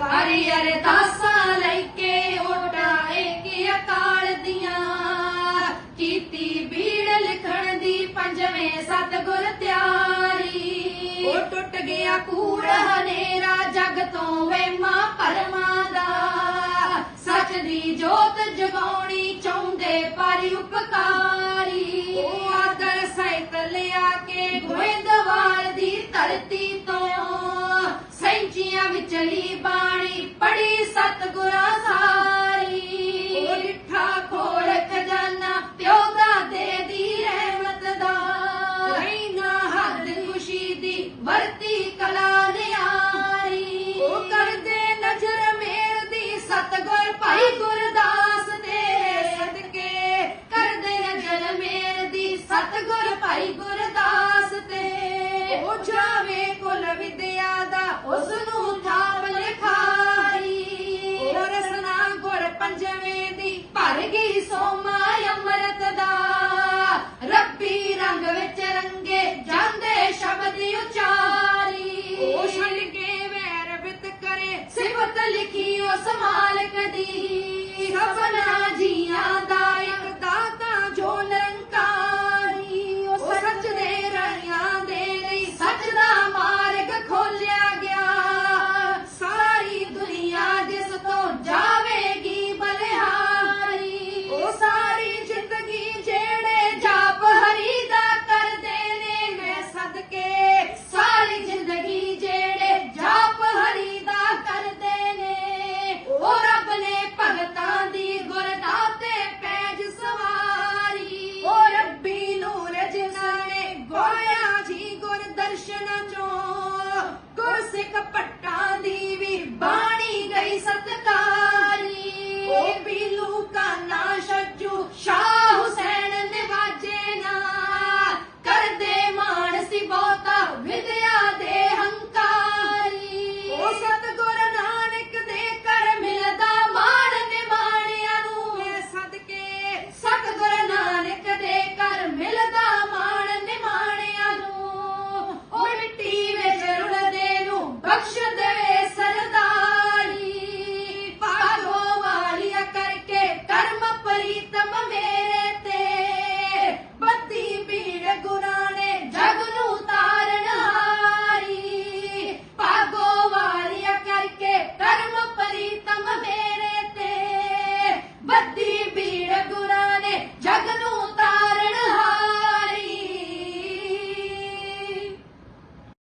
ਕਾਰੀ ਅਰਦਾਸਾਂ ਲੈ ਕੇ ਓਟਾਂ ਇੱਕ ਅਕਾਲ ਦੀਆਂ। ਕੀਤੀ ਬੀੜ ਲਿਖਣ ਦੀ ਪੰਜਵੇਂ ਸਤਗੁਰ ਤਿਆਰੀ। ਉਹ ਟੁੱਟ ਗਿਆ ਕੂੜ ਹਨੇਰਾ ਜਗ ਤੋਂ ਵੇਮਾ ਪਰਮਾ ਦਾ। ਸੱਚ ਦੀ ਜੋਤ ਜਗਾਉਣੀ ਚਾਹੁੰਦੇ ਪਰ ਉਪਕਾਰੀ। ਉਹ ਆਦਰ ਸਹਿਤ ਲਿਆ ਕੇ ਗੋਇੰਦਵਾਲ ਦੀ ਧਰਤੀ ਤੋਂ। ਸੈਂਚੀਆਂ ਵਿਚਲੀ ਬਾਣੀ ਪੜੀ ਸਤਗੁਰਾਂ